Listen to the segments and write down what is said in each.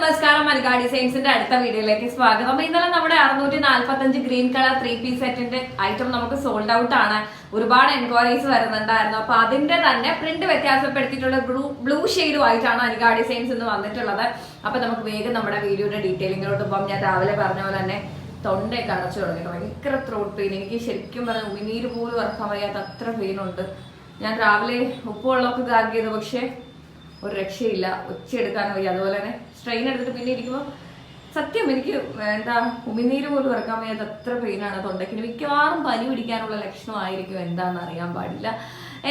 നമസ്കാരം മലക്കാ ഡിസൈൻസിന്റെ അടുത്ത വീഡിയോയിലേക്ക് സ്വാഗതം. ഇന്നലെ നമ്മുടെ അറുന്നൂറ്റി നാല്പത്തഞ്ച് ഗ്രീൻ കളർ ത്രീ പീസ് സെറ്റിന്റെ ഐറ്റം നമുക്ക് സോൾഡ് ഔട്ട് ആണ്. ഒരുപാട് എൻക്വയറീസ് വരുന്നുണ്ടായിരുന്നു. അപ്പൊ അതിന്റെ തന്നെ പ്രിന്റ് വ്യത്യാസപ്പെടുത്തിയിട്ടുള്ള ബ്ലൂ ബ്ലൂ ഷെയ്ഡും ആയിട്ടാണ് അനിക ഡിസൈൻസ് ഇന്ന് വന്നിട്ടുള്ളത്. അപ്പൊ നമുക്ക് വേഗം നമ്മുടെ വീഡിയോയുടെ ഡീറ്റെയിലിങ്ങിലോട്ട് പോകാം. ഞാൻ രാവിലെ പറഞ്ഞ പോലെ തന്നെ തൊണ്ടയൊക്കെ അടച്ചു തുടങ്ങിയിട്ട് ഭയങ്കര ത്രോട്ട് പെയിൻ എനിക്ക് ശരിക്കും പറഞ്ഞ ഉമിനീര് പോലും ഇറക്കാൻ വയ്യാത്ത അത്ര പെയിൻ ഉണ്ട്. ഞാൻ രാവിലെ ഉപ്പുവെള്ളമൊക്കെ ചെയ്തു. പക്ഷേ ഒരു രക്ഷയില്ല ഒച്ചയെടുക്കാനോ വയ്യ. അതുപോലെ തന്നെ സ്ട്രെയിൻ എടുത്തിട്ട് പിന്നെ ഇരിക്കുമ്പോൾ സത്യം എനിക്ക് എന്താ ഉമിനീര് പോലും ഇറക്കാൻ വയ്യാത്ത അത്ര പെയിനാണ് തൊണ്ടയ്ക്കിന് മിക്കവാറും പനി പിടിക്കാനുള്ള ലക്ഷണമായിരിക്കും എന്താണെന്ന് അറിയാൻ പാടില്ല.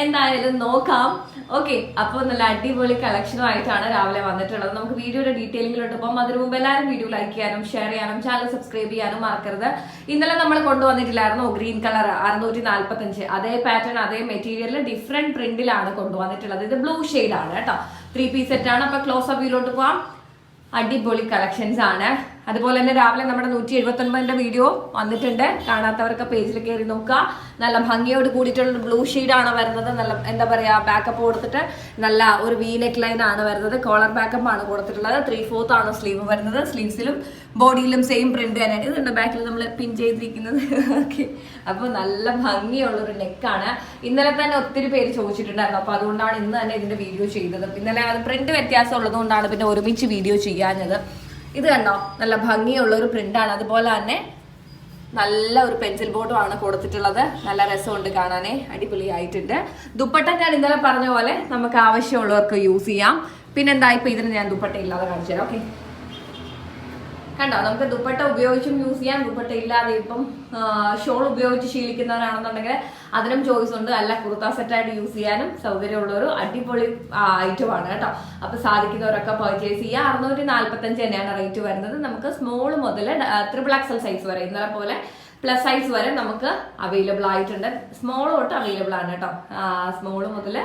എന്തായാലും നോക്കാം. ഓക്കെ അപ്പോൾ നല്ല അടിപൊളി കളക്ഷനുമായിട്ടാണ് രാവിലെ വന്നിട്ടുള്ളത്. നമുക്ക് വീഡിയോയുടെ ഡീറ്റെയിലിങ്ങിലോട്ട് പോകാം. അതിനു മുമ്പ് എല്ലാവരും വീഡിയോ ലൈക്ക് ചെയ്യാനും ഷെയർ ചെയ്യാനും ചാനൽ സബ്സ്ക്രൈബ് ചെയ്യാനും മറക്കരുത്. ഇന്നലെ നമ്മൾ കൊണ്ടുവന്നിട്ടില്ലായിരുന്നു ഗ്രീൻ കളർ അറുന്നൂറ്റി നാല്പത്തഞ്ച് അതേ പാറ്റേൺ അതേ മെറ്റീരിയൽ ഡിഫറെന്റ് പ്രിന്റിലാണ് കൊണ്ടുവന്നിട്ടുള്ളത്. ഇത് ബ്ലൂ ആണ് കേട്ടോ. ത്രീ പീസ് സെറ്റ് ആണ്. അപ്പൊ ക്ലോസ് അപ്പ് വ്യൂലോട്ട് പോവാം അടിപൊളി കളക്ഷൻസ് ആണ്. അതുപോലെ തന്നെ രാവിലെ നമ്മുടെ നൂറ്റി എഴുപത്തി ഒൻപതിന്റെ വീഡിയോ വന്നിട്ടുണ്ട് കാണാത്തവർക്ക് പേജിൽ കയറി നോക്കുക. നല്ല ഭംഗിയോട് കൂടിയിട്ടുള്ള ബ്ലൂ ആണ് വരുന്നത്. നല്ല എന്താ പറയാ ബാക്കപ്പ് കൊടുത്തിട്ട് നല്ല ഒരു വി നെക്ക് ലൈൻ ആണ് വരുന്നത്. കോളർ ബാക്കപ്പ് ആണ് കൊടുത്തിട്ടുള്ളത്. ത്രീ ഫോർത്ത് ആണ് സ്ലീവ് വരുന്നത്. സ്ലീവ്സിലും ബോഡിയിലും സെയിം പ്രിന്റ് തന്നെ. ഇതുണ്ട് ബാക്കിൽ നമ്മൾ പിൻ ചെയ്തിരിക്കുന്നത്. ഓക്കെ അപ്പോൾ നല്ല ഭംഗിയുള്ള ഒരു നെക്കാണ് ഇന്നലെ തന്നെ ഒത്തിരി പേര് ചോദിച്ചിട്ടുണ്ടായിരുന്നു. അപ്പോൾ അതുകൊണ്ടാണ് ഇന്ന് തന്നെ ഇതിന്റെ വീഡിയോ ചെയ്തത്. ഇന്നലെ അത് പ്രിന്റ് വ്യത്യാസം ഉള്ളതുകൊണ്ടാണ് പിന്നെ ഒരുമിച്ച് വീഡിയോ ചെയ്യാഞ്ഞത്. ഇത് കണ്ടോ? നല്ല ഭംഗിയുള്ള ഒരു പ്രിന്റാണ് അതുപോലെ തന്നെ നല്ല ഒരു പെൻസിൽ ബോർഡും ആണ് കൊടുത്തിട്ടുള്ളത്. നല്ല രസമുണ്ട് കാണാനേ. അടിപൊളിയായിട്ടുണ്ട്. ദുപ്പട്ട ഞാൻ ഇന്നലെ പറഞ്ഞ പോലെ നമുക്ക് ആവശ്യമുള്ളവർക്ക് യൂസ് ചെയ്യാം. പിന്നെന്താ ഇപ്പൊ ഇതിന് ഞാൻ ദുപ്പട്ട ഇല്ലാതെ കാണിച്ചു തരാം ഓക്കെ കണ്ടോ നമുക്ക് ദുപ്പട്ട ഉപയോഗിച്ചും യൂസ് ചെയ്യാം. ദുപ്പട്ട ഇല്ലാതെ ഇപ്പം ഷോൾ ഉപയോഗിച്ച് ശീലിക്കുന്നവരാണെന്നുണ്ടെങ്കിൽ അതിനും ചോയ്സ് ഉണ്ട്. അല്ല കുർത്ത സെറ്റായിട്ട് യൂസ് ചെയ്യാനും സൗകര്യമുള്ള ഒരു അടിപൊളി ഐറ്റം ആണ് കേട്ടോ. അപ്പൊ സാധിക്കുന്നവരൊക്കെ പർച്ചേസ് ചെയ്യുക. അറുന്നൂറ്റി നാല്പത്തഞ്ച് തന്നെയാണ് റേറ്റ് വരുന്നത്. നമുക്ക് സ്മോൾ മുതൽ ത്രിപിൾ എക്സൽ സൈസ് വരെ ഇന്നലെ പോലെ പ്ലസ് സൈസ് വരെ നമുക്ക് അവൈലബിൾ ആയിട്ടുണ്ട്. സ്മോൾ തൊട്ട് അവൈലബിൾ ആണ് കേട്ടോ. സ്മോൾ മുതൽ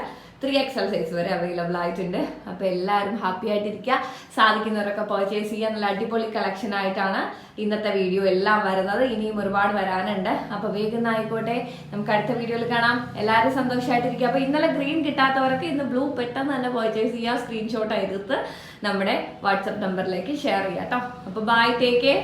ത്രീ എക്സൽ സൈസ് വരെ അവൈലബിൾ ആയിട്ടുണ്ട്. അപ്പോൾ എല്ലാവരും ഹാപ്പി ആയിട്ടിരിക്കുക. സാധിക്കുന്നവരൊക്കെ പർച്ചേസ് ചെയ്യുക. നല്ല അടിപൊളി കളക്ഷൻ ആയിട്ടാണ് ഇന്നത്തെ വീഡിയോ എല്ലാം വരുന്നത്. ഇനിയും ഒരുപാട് വരാനുണ്ട്. അപ്പോൾ വേഗം ആയിക്കോട്ടെ. നമുക്ക് അടുത്ത വീഡിയോയിൽ കാണാം. എല്ലാവരും സന്തോഷമായിട്ടിരിക്കുക അപ്പോൾ ഇന്നലെ ഗ്രീൻ കിട്ടാത്തവർക്ക് ഇന്ന് ബ്ലൂ പെട്ടെന്ന് തന്നെ പർച്ചേസ് ചെയ്യുക. സ്ക്രീൻഷോട്ട് എടുത്ത് നമ്മുടെ വാട്സപ്പ് നമ്പറിലേക്ക് ഷെയർ ചെയ്യാം കേട്ടോ അപ്പോൾ ബൈ ടേക്ക് കെയർ